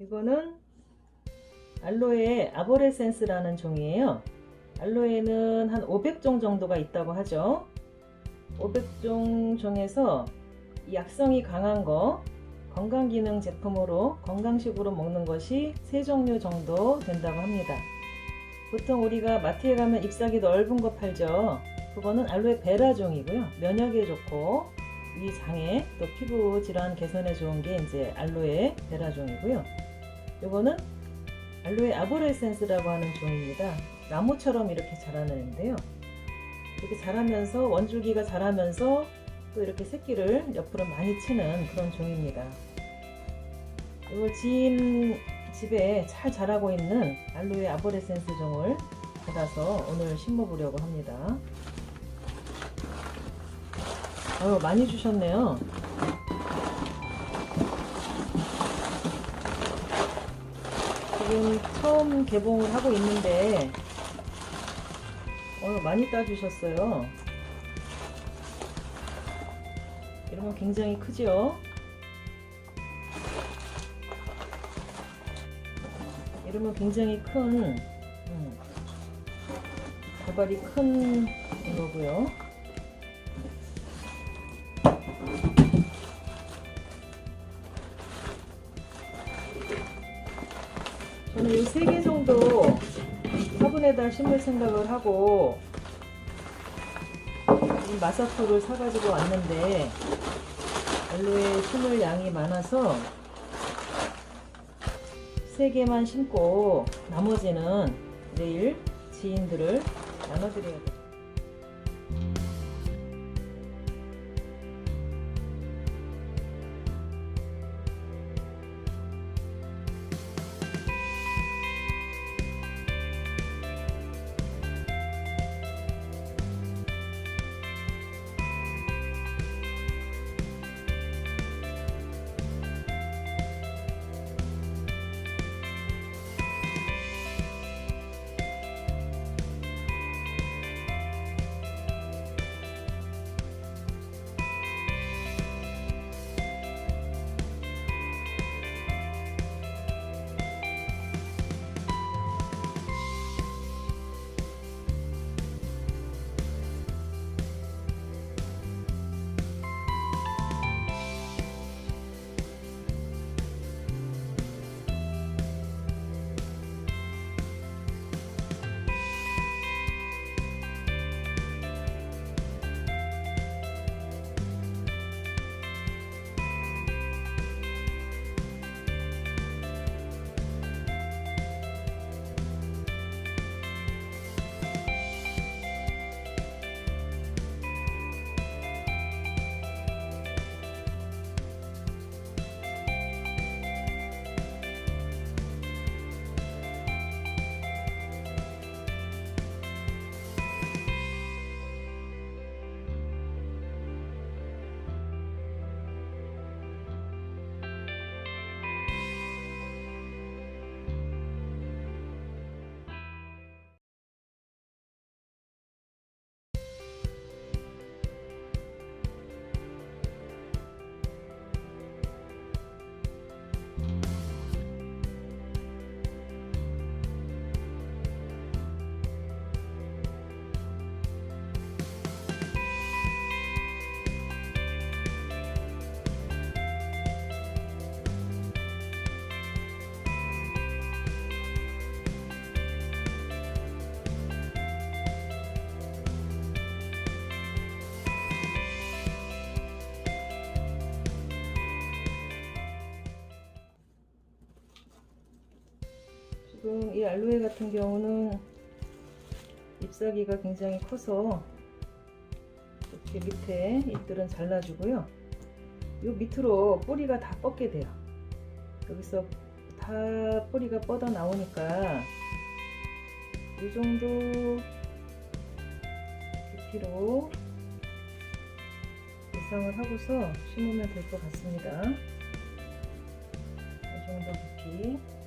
이거는 알로에 아보레센스라는 종이에요. 알로에는 한 500종 정도가 있다고 하죠. 500종 중에서 이 약성이 강한 거 건강기능 제품으로 건강식으로 먹는 것이 세 종류 정도 된다고 합니다. 보통 우리가 마트에 가면 잎사귀 넓은 거 팔죠. 그거는 알로에 베라종이고요. 면역에 좋고 위 장애 또 피부 질환 개선에 좋은 게 이제 알로에 베라종이고요. 요거는 알로에 아보레센스라고 하는 종입니다. 나무처럼 이렇게 자라는데요. 이렇게 자라면서 원줄기가 자라면서 또 이렇게 새끼를 옆으로 많이 치는 그런 종입니다. 이걸 지인 집에 잘 자라고 있는 알로에 아보레센스 종을 받아서 오늘 심어보려고 합니다. 아유, 많이 주셨네요. 지금 처음 개봉을 하고 있는데, 어, 많이 따주셨어요. 이러면 굉장히 크죠? 이러면 굉장히 큰, 음, 가발이 큰 이거고요. 화분에다 심을 생각을 하고 이 마사토를 사가지고 왔는데 알로에 심을 양이 많아서 세 개만 심고 나머지는 내일 지인들을 나눠드려야 돼요. 이 알로에 같은 경우는 잎사귀가 굉장히 커서 이렇게 밑에 잎들은 잘라주고요. 요 밑으로 뿌리가 다 뻗게 돼요. 여기서 다 뿌리가 뻗어 나오니까 이 정도 깊이로 예상을 하고서 심으면 될 것 같습니다. 이 정도 깊이.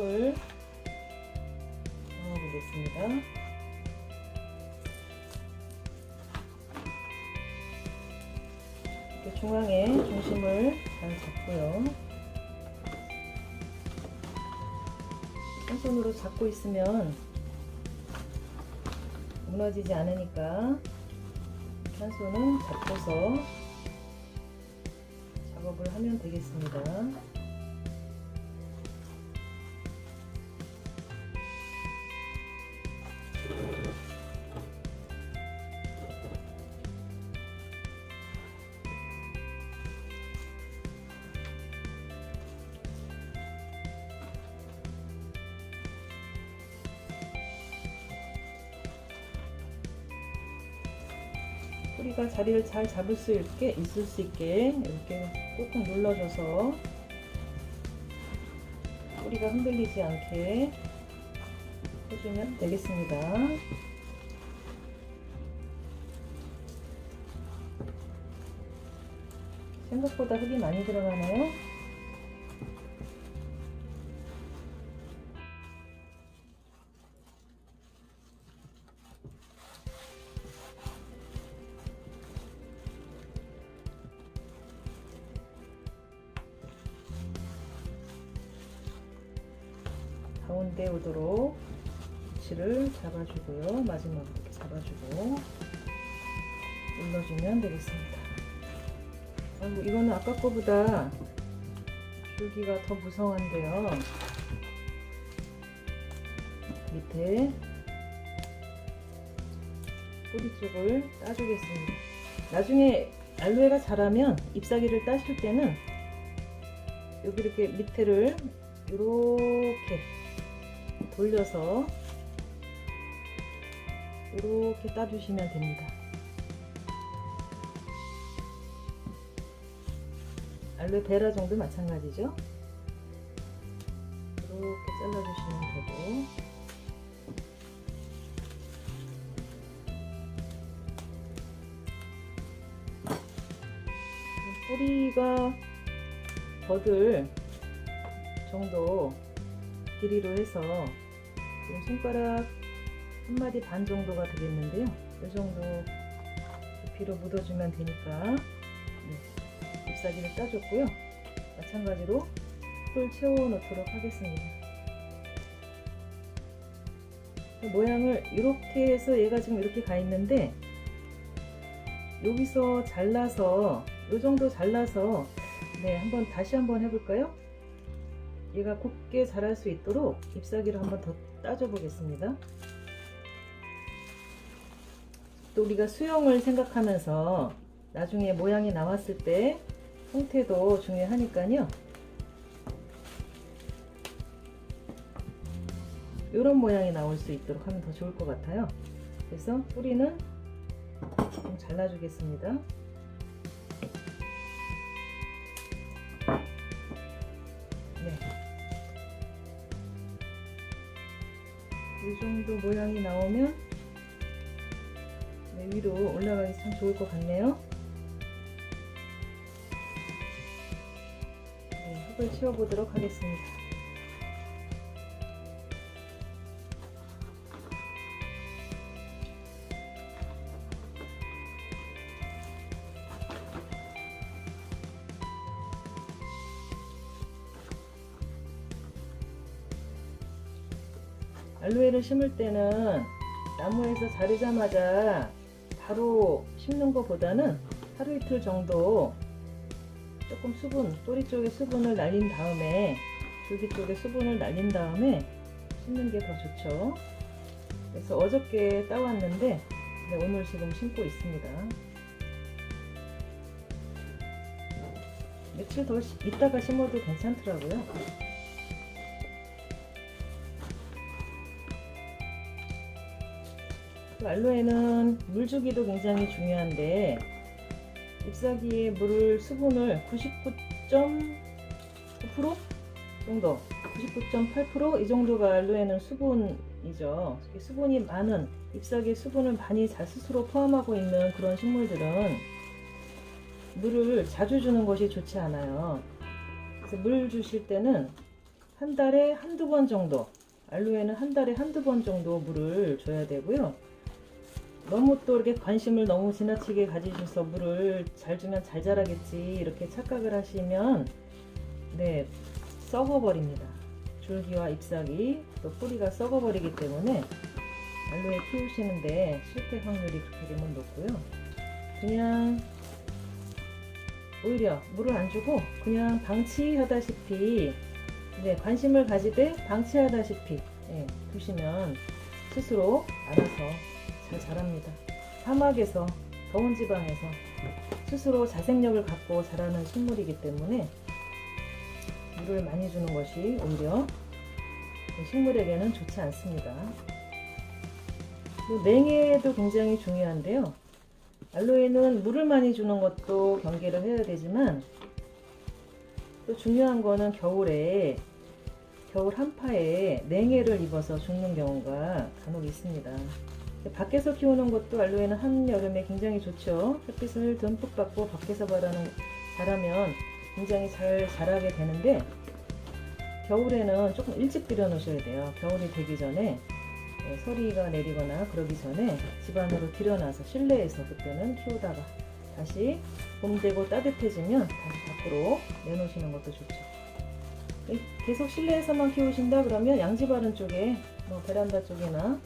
컵을 넣어보겠습니다. 이렇게 중앙에 중심을 잘 잡고요. 한 손으로 잡고 있으면 무너지지 않으니까 한 손은 잡고서 작업을 하면 되겠습니다. 뿌리가 자리를 잘 잡을 수 있게 있을 수 있게 이렇게 꾹꾹 눌러줘서 뿌리가 흔들리지 않게 해주면 되겠습니다. 생각보다 흙이 많이 들어가나요? 가운데 오도록 위치를 잡아주고요. 마지막으로 이렇게 잡아주고 눌러주면 되겠습니다. 아이고, 이거는 아까 거보다 줄기가 더 무성한데요. 밑에 뿌리 쪽을 따주겠습니다. 나중에 알로에가 자라면 잎사귀를 따실 때는 여기 이렇게 밑에를 이렇게 돌려서 이렇게 따주시면 됩니다. 알로에 베라 정도 마찬가지죠. 이렇게 잘라주시면 되고 뿌리가 버들 정도 길이로 해서 지금 손가락 한 마디 반 정도가 되겠는데요. 이 정도 깊이로 묻어주면 되니까 네, 잎사귀를 따줬고요. 마찬가지로 풀 채워 넣도록 하겠습니다. 모양을 이렇게 해서 얘가 지금 이렇게 가 있는데 여기서 잘라서 이 정도 잘라서 네 한번 다시 한번 해볼까요? 얘가 곱게 자랄 수 있도록 잎사귀를 한번 더 따줘 보겠습니다. 또 우리가 수영을 생각하면서 나중에 모양이 나왔을 때 형태도 중요하니까요. 이런 모양이 나올 수 있도록 하면 더 좋을 것 같아요. 그래서 뿌리는 좀 잘라주겠습니다. 이 정도 모양이 나오면 네, 위로 올라가기 참 좋을 것 같네요. 네, 흙을 치워보도록 하겠습니다. 알로에를 심을 때는 나무에서 자르자마자 바로 심는 것보다는 하루 이틀 정도 조금 수분, 뿌리 쪽에 수분을 날린 다음에 줄기 쪽에 수분을 날린 다음에 심는 게 더 좋죠. 그래서 어저께 따왔는데 네, 오늘 지금 심고 있습니다. 며칠 더 시- 있다가 심어도 괜찮더라고요. 그 알로에는 물 주기도 굉장히 중요한데 잎사귀에 물을 수분을 99.9% 정도 99.8%이 정도가 알로에는 수분이죠. 수분이 많은 잎사귀에 수분을 많이 자 스스로 포함하고 있는 그런 식물들은 물을 자주 주는 것이 좋지 않아요. 그래서 물 주실 때는 한 달에 한두 번 정도 알로에는 한 달에 한두 번 정도 물을 줘야 되고요 너무 또 이렇게 관심을 너무 지나치게 가지셔서 물을 잘 주면 잘 자라겠지 이렇게 착각을 하시면 네 썩어 버립니다 줄기와 잎사귀 또 뿌리가 썩어버리기 때문에 알로에 키우시는데 실패 확률이 그렇게 되면 높고요. 그냥 오히려 물을 안 주고 그냥 방치하다시피 네, 관심을 가지되 방치하다시피 예, 두시면 스스로 알아서 잘 자랍니다. 사막에서 더운 지방에서 스스로 자생력을 갖고 자라는 식물이기 때문에 물을 많이 주는 것이 오히려 식물에게는 좋지 않습니다. 또 냉해도 굉장히 중요한데요. 알로에는 물을 많이 주는 것도 경계를 해야 되지만 또 중요한 거는 겨울에 겨울 한파에 냉해를 입어서 죽는 경우가 간혹 있습니다. 밖에서 키우는 것도 알로에는 한여름에 굉장히 좋죠. 햇빛을 듬뿍 받고 밖에서 바라는, 자라면 굉장히 잘 자라게 되는데 겨울에는 조금 일찍 들여 놓으셔야 돼요. 겨울이 되기 전에 예, 서리가 내리거나 그러기 전에 집 안으로 들여놔서 실내에서 그때는 키우다가 다시 봄 되고 따뜻해지면 다시 밖으로 내놓으시는 것도 좋죠. 예, 계속 실내에서만 키우신다 그러면 양지 바른 쪽에 뭐 베란다 쪽이나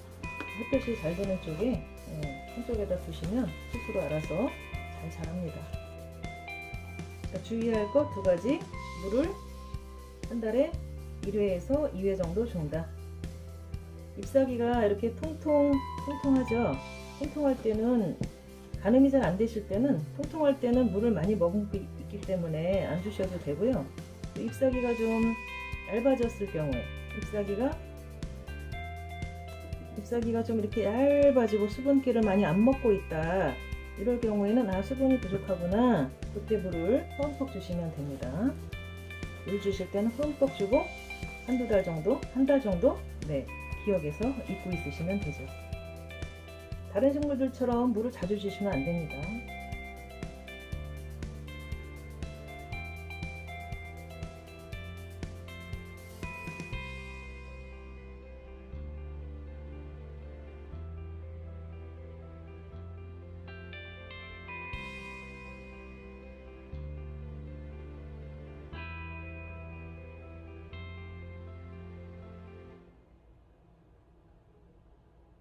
햇볕이 잘 드는 쪽에 예, 한쪽에다 두시면 스스로 알아서 잘 자랍니다. 자, 주의할 것 두 가지 물을 한 달에 1회에서 2회 정도 준다. 잎사귀가 이렇게 통통 통통하죠. 통통할 때는 가늠이 잘 안 되실 때는 통통할 때는 물을 많이 머금고 있기 때문에 안 주셔도 되고요. 또 잎사귀가 좀 얇아졌을 경우에 잎사귀가 잎사귀가 좀 이렇게 얇아지고 수분기를 많이 안 먹고 있다. 이럴 경우에는 아 수분이 부족하구나. 그때 물을 흠뻑 주시면 됩니다. 물 주실 때는 흠뻑 주고 한두 달 정도, 한 달 정도 네 기억해서 잊고 있으시면 되죠. 다른 식물들처럼 물을 자주 주시면 안 됩니다.